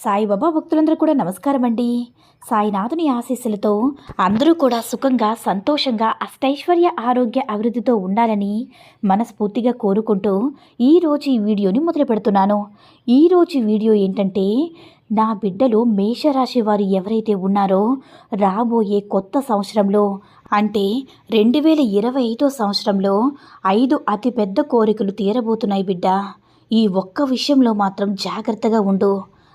సాయిబాబా భక్తులందరూ కూడా నమస్కారం అండి సాయినాథుని ఆశీస్సులతో అందరూ కూడా సుఖంగా సంతోషంగా అష్టైశ్వర్య ఆరోగ్య అభివృద్ధితో ఉండాలని మనస్ఫూర్తిగా కోరుకుంటూ ఈరోజు ఈ వీడియోని మొదలు పెడుతున్నాను. ఈరోజు వీడియో ఏంటంటే నా బిడ్డలు మేషరాశి వారు ఎవరైతే ఉన్నారో రాబోయే కొత్త సంవత్సరంలో అంటే రెండు వేల ఇరవై ఐదో సంవత్సరంలో ఐదు అతిపెద్ద కోరికలు తీరబోతున్నాయి బిడ్డ. ఈ ఒక్క విషయంలో మాత్రం జాగ్రత్తగా ఉండు.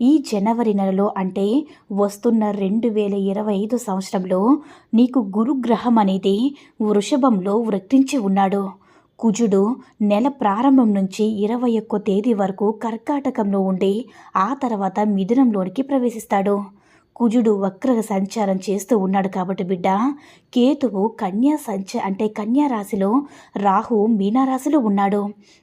ఈ జనవరి నెలలో అంటే వస్తున్న రెండు వేల ఇరవై ఐదు సంవత్సరంలో నీకు గురుగ్రహం అనేది వృషభంలో వృత్తించి ఉన్నాడు. కుజుడు నెల ప్రారంభం నుంచి ఇరవై ఒక్క తేదీ వరకు కర్కాటకంలో ఉండి ఆ తర్వాత మిథునంలోనికి ప్రవేశిస్తాడు. కుజుడు వక్ర సంచారం చేస్తూ ఉన్నాడు కాబట్టి బిడ్డ కేతువు కన్యా సంచ అంటే కన్యా రాశిలో రాహు మీనారాశిలో ఉన్నాడు.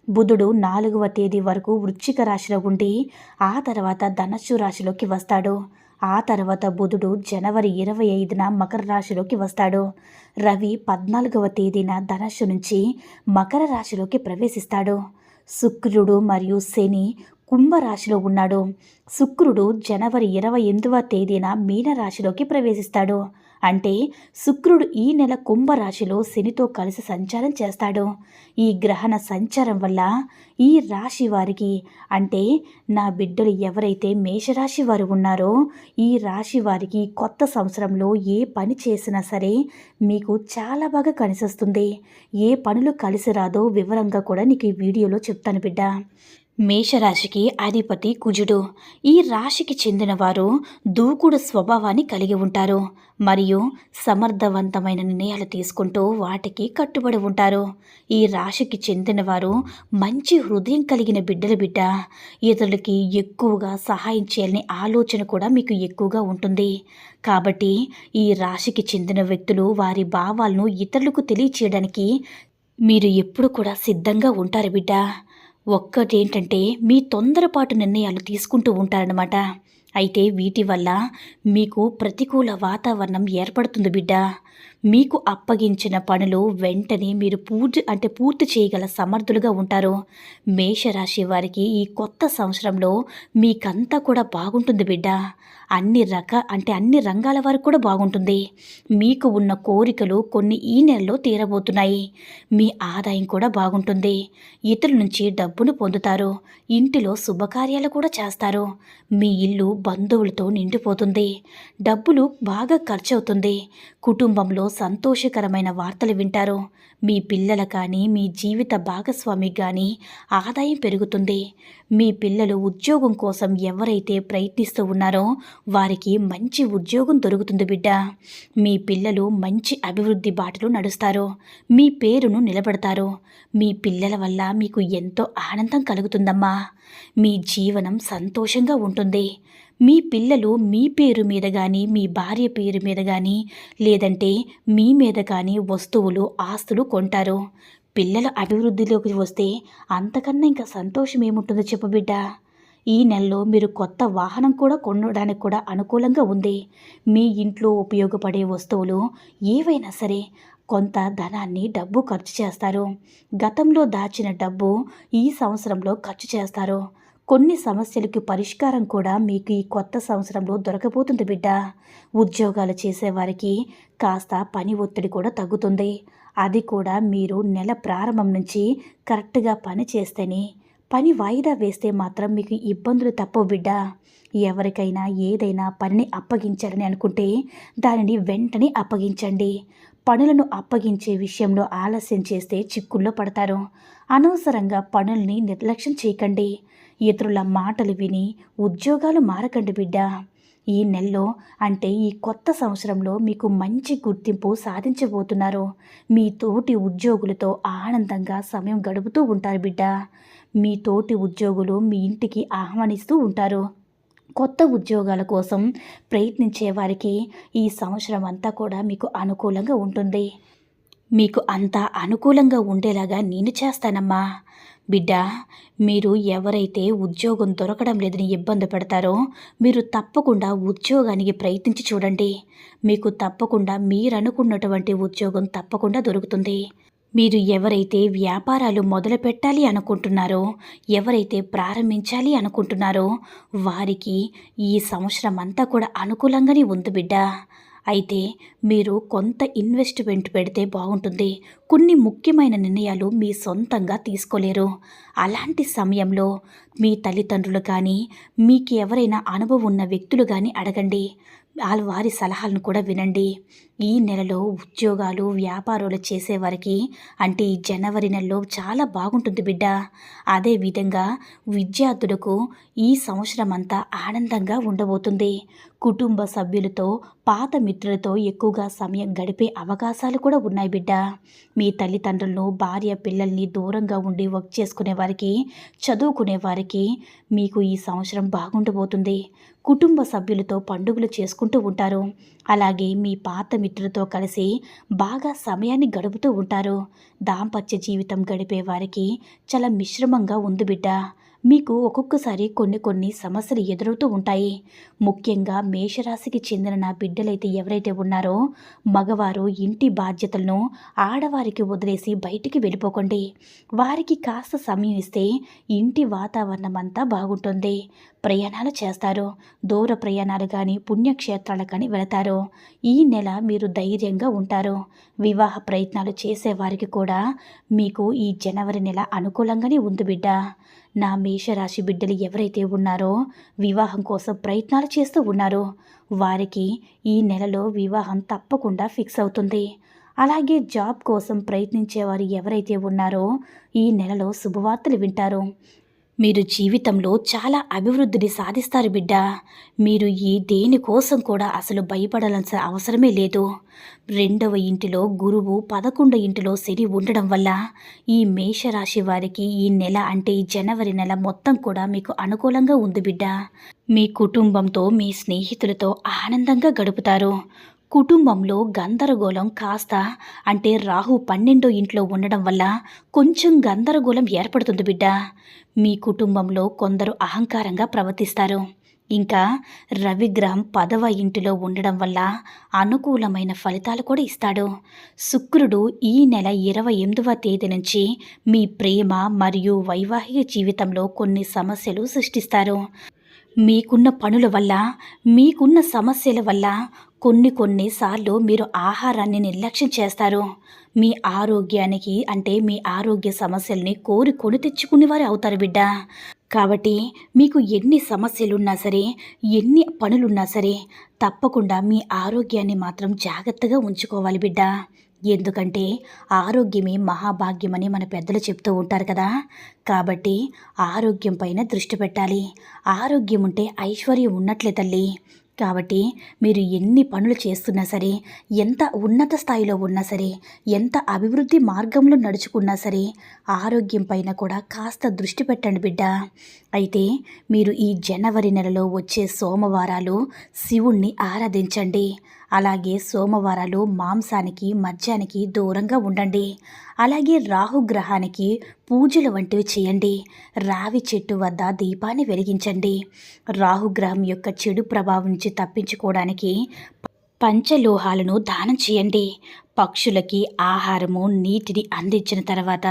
బుధుడు నాలుగవ తేదీ వరకు వృశ్చిక రాశిలో ఉండి ఆ తర్వాత ధనస్సు రాశిలోకి వస్తాడు. ఆ తర్వాత బుధుడు జనవరి ఇరవై ఐదున మకర రాశిలోకి వస్తాడు. రవి పద్నాలుగవ తేదీన ధనస్సు నుంచి మకర రాశిలోకి ప్రవేశిస్తాడు. శుక్రుడు మరియు శని కుంభరాశిలో ఉన్నాడు. శుక్రుడు జనవరి ఇరవై ఎనిమిదవ తేదీన మీనరాశిలోకి ప్రవేశిస్తాడు. అంటే శుక్రుడు ఈ నెల కుంభరాశిలో శనితో కలిసి సంచారం చేస్తాడు. ఈ గ్రహణ సంచారం వల్ల ఈ రాశి వారికి అంటే నా బిడ్డలు ఎవరైతే మేషరాశి వారు ఉన్నారో ఈ రాశి వారికి కొత్త సంవత్సరంలో ఏ పని చేసినా సరే మీకు చాలా బాగా కలిసొస్తుంది. ఏ పనులు కలిసి రాదో వివరంగా కూడా నీకు ఈ వీడియోలో చెప్తాను బిడ్డ. మేషరాశికి అధిపతి కుజుడు. ఈ రాశికి చెందినవారు దూకుడు స్వభావాన్ని కలిగి ఉంటారు. మరియు సమర్థవంతమైన నిర్ణయాలు తీసుకుంటూ వాటికి కట్టుబడి ఉంటారు. ఈ రాశికి చెందినవారు మంచి హృదయం కలిగిన బిడ్డల బిడ్డ. ఇతరులకి ఎక్కువగా సహాయం చేయాలనే ఆలోచన కూడా మీకు ఎక్కువగా ఉంటుంది. కాబట్టి ఈ రాశికి చెందిన వ్యక్తులు వారి భావాలను ఇతరులకు తెలియచేయడానికి మీరు ఎప్పుడు కూడా సిద్ధంగా ఉంటారు బిడ్డ. ఒక్కటేంటంటే మీ తొందరపాటు నిర్ణయాలు తీసుకుంటూ ఉంటారనమాట అయితే వీటి వల్ల మీకు ప్రతికూల వాతావరణం ఏర్పడుతుంది బిడ్డ. మీకు అప్పగించిన పనులు వెంటనే మీరు పూర్తి అంటే పూర్తి చేయగల సమర్థులుగా ఉంటారు. మేషరాశి వారికి ఈ కొత్త సంవత్సరంలో మీకంతా కూడా బాగుంటుంది బిడ్డ. అన్ని రక అంటే అన్ని రంగాల వారికి కూడా బాగుంటుంది. మీకు ఉన్న కోరికలు కొన్ని ఈ నెలలో తీరబోతున్నాయి. మీ ఆదాయం కూడా బాగుంటుంది. ఇతరుల నుంచి డబ్బును పొందుతారు. ఇంటిలో శుభకార్యాలు కూడా చేస్తారు. మీ ఇల్లు బంధువులతో నిండిపోతుంది. డబ్బులు బాగా ఖర్చు అవుతుంది కుటుంబంలో సంతోషకరమైన వార్తలు వింటారు. మీ పిల్లల కానీ మీ జీవిత భాగస్వామి కానీ ఆదాయం పెరుగుతుంది. మీ పిల్లలు ఉద్యోగం కోసం ఎవరైతే ప్రయత్నిస్తూ ఉన్నారో వారికి మంచి ఉద్యోగం దొరుకుతుంది బిడ్డ. మీ పిల్లలు మంచి అభివృద్ధి బాటలో నడుస్తారు. మీ పేరును నిలబెడతారు. మీ పిల్లల వల్ల మీకు ఎంతో ఆనందం కలుగుతుందమ్మా. మీ జీవనం సంతోషంగా ఉంటుంది. మీ పిల్లలు మీ పేరు మీద కానీ మీ భార్య పేరు మీద కానీ లేదంటే మీ మీద కానీ వస్తువులు ఆస్తులు కొంటారు. పిల్లల అభివృద్ధిలోకి వస్తే అంతకన్నా ఇంకా సంతోషం ఏముంటుందో చెప్పు బిడ్డ. ఈ నెలలో మీరు కొత్త వాహనం కూడా కొనడానికి కూడా అనుకూలంగా ఉంది. మీ ఇంట్లో ఉపయోగపడే వస్తువులు ఏవైనా సరే కొంత ధనాన్ని డబ్బు ఖర్చు చేస్తారు. గతంలో దాచిన డబ్బు ఈ సంవత్సరంలో ఖర్చు చేస్తారు. కొన్ని సమస్యలకి పరిష్కారం కూడా మీకు ఈ కొత్త సంవత్సరంలో దొరకబోతుంది బిడ్డ. ఉద్యోగాలు చేసేవారికి కాస్త పని ఒత్తిడి కూడా తగ్గుతుంది. అది కూడా మీరు నెల ప్రారంభం నుంచి కరెక్ట్గా పని చేస్తేనే పని వాయిదా వేస్తే మాత్రం మీకు ఇబ్బందులు తప్పవు బిడ్డ. ఎవరికైనా ఏదైనా పనిని అప్పగించాలని అనుకుంటే దానిని వెంటనే అప్పగించండి. పనులను అప్పగించే విషయంలో ఆలస్యం చేస్తే చిక్కుల్లో పడతారు. అనవసరంగా పనుల్ని నిర్లక్ష్యం చేయకండి. ఇతరుల మాటలు విని ఉద్యోగాలు మారకండి బిడ్డ. ఈ నెలలో అంటే ఈ కొత్త సంవత్సరంలో మీకు మంచి గుర్తింపు సాధించబోతున్నారు. మీ తోటి ఉద్యోగులతో ఆనందంగా సమయం గడుపుతూ ఉంటారు బిడ్డ. మీ తోటి ఉద్యోగులు మీ ఇంటికి ఆహ్వానిస్తూ ఉంటారు. కొత్త ఉద్యోగాల కోసం ప్రయత్నించే వారికి ఈ సంవత్సరం అంతా కూడా మీకు అనుకూలంగా ఉంటుంది. మీకు అంతా అనుకూలంగా ఉండేలాగా నేను చేస్తానమ్మా. బిడ్డ మీరు ఎవరైతే ఉద్యోగం దొరకడం లేదని ఇబ్బంది పెడతారో మీరు తప్పకుండా ఉద్యోగానికి ప్రయత్నించి చూడండి. మీకు తప్పకుండా మీరు అనుకున్నటువంటి ఉద్యోగం తప్పకుండా దొరుకుతుంది. మీరు ఎవరైతే వ్యాపారాలు మొదలు పెట్టాలి అనుకుంటున్నారో ఎవరైతే ప్రారంభించాలి అనుకుంటున్నారో వారికి ఈ సంవత్సరం అంతా కూడా అనుకూలంగానే ఉంది బిడ్డ. అయితే మీరు కొంత ఇన్వెస్ట్మెంట్ పెడితే బాగుంటుంది. కొన్ని ముఖ్యమైన నిర్ణయాలు మీ సొంతంగా తీసుకోలేరు. అలాంటి సమయంలో మీ తల్లిదండ్రులు కానీ మీకు ఎవరైనా అనుభవం ఉన్న వ్యక్తులు కానీ అడగండి. వాళ్ళ వారి సలహాలను కూడా వినండి. ఈ నెలలో ఉద్యోగాలు వ్యాపారాలు చేసేవారికి అంటే ఈ జనవరి నెలలో చాలా బాగుంటుంది బిడ్డ. అదేవిధంగా విద్యార్థులకు ఈ సంవత్సరం అంతా ఆనందంగా ఉండబోతుంది. కుటుంబ సభ్యులతో పాత మిత్రులతో ఎక్కువగా సమయం గడిపే అవకాశాలు కూడా ఉన్నాయి బిడ్డ. మీ తల్లిదండ్రులను భార్య పిల్లల్ని దూరంగా ఉండి వర్క్ చేసుకునే వారికి చదువుకునే వారికి మీకు ఈ సంవత్సరం బాగుండబోతుంది. కుటుంబ సభ్యులతో పండుగలు చేసుకుంటూ ఉంటారు. అలాగే మీ పాత మిత్రులతో కలిసి బాగా సమయాన్ని గడుపుతూ ఉంటారు. దాంపత్య జీవితం గడిపే వారికి చాలా మిశ్రమంగా ఉంది బిడ్డ. మీకు ఒక్కొక్కసారి కొన్ని కొన్ని సమస్యలు ఎదురవుతూ ఉంటాయి. ముఖ్యంగా మేషరాశికి చెందిన నా బిడ్డలైతే ఎవరైతే ఉన్నారో మగవారు ఇంటి బాధ్యతలను ఆడవారికి వదిలేసి బయటికి వెళ్ళిపోకండి. వారికి కాస్త సమయం ఇస్తే ఇంటి వాతావరణం అంతా బాగుంటుంది. ప్రయాణాలు చేస్తారు. దూర ప్రయాణాలు కానీ పుణ్యక్షేత్రాలు కానీ వెళతారు. ఈ నెల మీరు ధైర్యంగా ఉంటారు. వివాహ ప్రయత్నాలు చేసేవారికి కూడా మీకు ఈ జనవరి నెల అనుకూలంగానే ఉంది బిడ్డ. నా మేషరాశి బిడ్డలు ఎవరైతే ఉన్నారో వివాహం కోసం ప్రయత్నాలు చేస్తూ ఉన్నారో. వారికి ఈ నెలలో వివాహం తప్పకుండా ఫిక్స్ అవుతుంది. అలాగే జాబ్ కోసం ప్రయత్నించేవారు ఎవరైతే ఉన్నారో ఈ నెలలో శుభవార్తలు వింటారు. మీరు జీవితంలో చాలా అభివృద్ధిని సాధిస్తారు బిడ్డ. మీరు ఈ దేనికోసం కూడా అసలు భయపడాల్సిన అవసరమే లేదు. రెండవ ఇంటిలో గురువు పదకొండవ ఇంటిలో శని ఉండడం వల్ల ఈ మేషరాశి వారికి ఈ నెల అంటే ఈ జనవరి నెల మొత్తం కూడా మీకు అనుకూలంగా ఉంది బిడ్డ. మీ కుటుంబంతో మీ స్నేహితులతో ఆనందంగా గడుపుతారు. కుటుంబంలో గందరగోళం కాస్త అంటే రాహు పన్నెండో ఇంట్లో ఉండడం వల్ల కొంచెం గందరగోళం ఏర్పడుతుంది బిడ్డ. మీ కుటుంబంలో కొందరు అహంకారంగా ప్రవర్తిస్తారు. ఇంకా రవిగ్రహం పదవ ఇంటిలో ఉండడం వల్ల అనుకూలమైన ఫలితాలు కూడా ఇస్తాడు. శుక్రుడు ఈ నెల ఇరవై ఎనిమిదవ తేదీ నుంచి మీ ప్రేమ మరియు వైవాహిక జీవితంలో కొన్ని సమస్యలు సృష్టిస్తారు. మీకున్న పనుల వల్ల మీకున్న సమస్యల వల్ల కొన్ని కొన్నిసార్లు మీరు ఆహారాన్ని నిర్లక్ష్యం చేస్తారు. మీ ఆరోగ్యానికి అంటే మీ ఆరోగ్య సమస్యల్ని కోరి కొని తెచ్చుకునేవారు అవుతారు బిడ్డ. కాబట్టి మీకు ఎన్ని సమస్యలున్నా సరే ఎన్ని పనులున్నా సరే తప్పకుండా మీ ఆరోగ్యాన్ని మాత్రం జాగ్రత్తగా ఉంచుకోవాలి బిడ్డ. ఎందుకంటే ఆరోగ్యమే మహాభాగ్యమని మన పెద్దలు చెప్తూ ఉంటారు కదా. కాబట్టి ఆరోగ్యం పైన దృష్టి పెట్టాలి. ఆరోగ్యం ఉంటే ఐశ్వర్యం ఉన్నట్లే తల్లి. కాబట్టి మీరు ఎన్ని పనులు చేస్తున్నా సరే ఎంత ఉన్నత స్థాయిలో ఉన్నా సరే ఎంత అభివృద్ధి మార్గంలో నడుచుకున్నా సరే ఆరోగ్యం పైన కూడా కాస్త దృష్టి పెట్టండి బిడ్డ. అయితే మీరు ఈ జనవరి నెలలో వచ్చే సోమవారాలు శివుణ్ణి ఆరాధించండి. అలాగే సోమవారాలు మాంసానికి మద్యానికి దూరంగా ఉండండి. అలాగే రాహుగ్రహానికి పూజలు వంటివి చేయండి. రావి చెట్టు వద్ద దీపాన్ని వెలిగించండి. రాహుగ్రహం యొక్క చెడు ప్రభావం నుంచి తప్పించుకోవడానికి పంచలోహాలను దానం చేయండి. పక్షులకి ఆహారము నీటిని అందించిన తర్వాత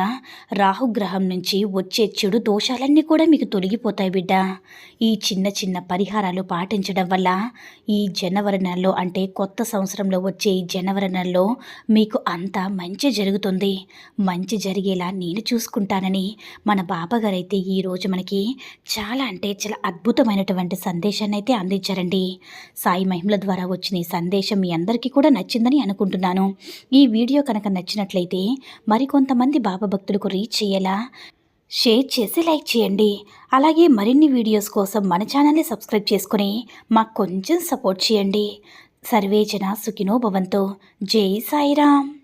రాహుగ్రహం నుంచి వచ్చే చెడు దోషాలన్నీ కూడా మీకు తొలగిపోతాయి బిడ్డ. ఈ చిన్న చిన్న పరిహారాలు పాటించడం వల్ల ఈ జనవరి నెలలో అంటే కొత్త సంవత్సరంలో వచ్చే ఈ జనవరి నెలలో మీకు అంతా మంచి జరుగుతుంది. మంచి జరిగేలా నేను చూసుకుంటానని మన బాబాగారు అయితే ఈరోజు మనకి చాలా అంటే చాలా అద్భుతమైనటువంటి సందేశాన్ని అయితే అందించారండి. సాయి మహిమల ద్వారా వచ్చిన ఈ సందేశం మీ అందరికీ కూడా నచ్చిందని అనుకుంటున్నాను. ఈ వీడియో కనుక నచ్చినట్లయితే మరికొంతమంది బాబా భక్తులకు రీచ్ చేయేలా షేర్ చేసి లైక్ చేయండి. అలాగే మరిన్ని వీడియోస్ కోసం మన ఛానల్ని సబ్స్క్రైబ్ చేసుకుని మాకు కొంచెం సపోర్ట్ చేయండి. సర్వేజన సుఖినో భవంతో. జై సాయిరామ్.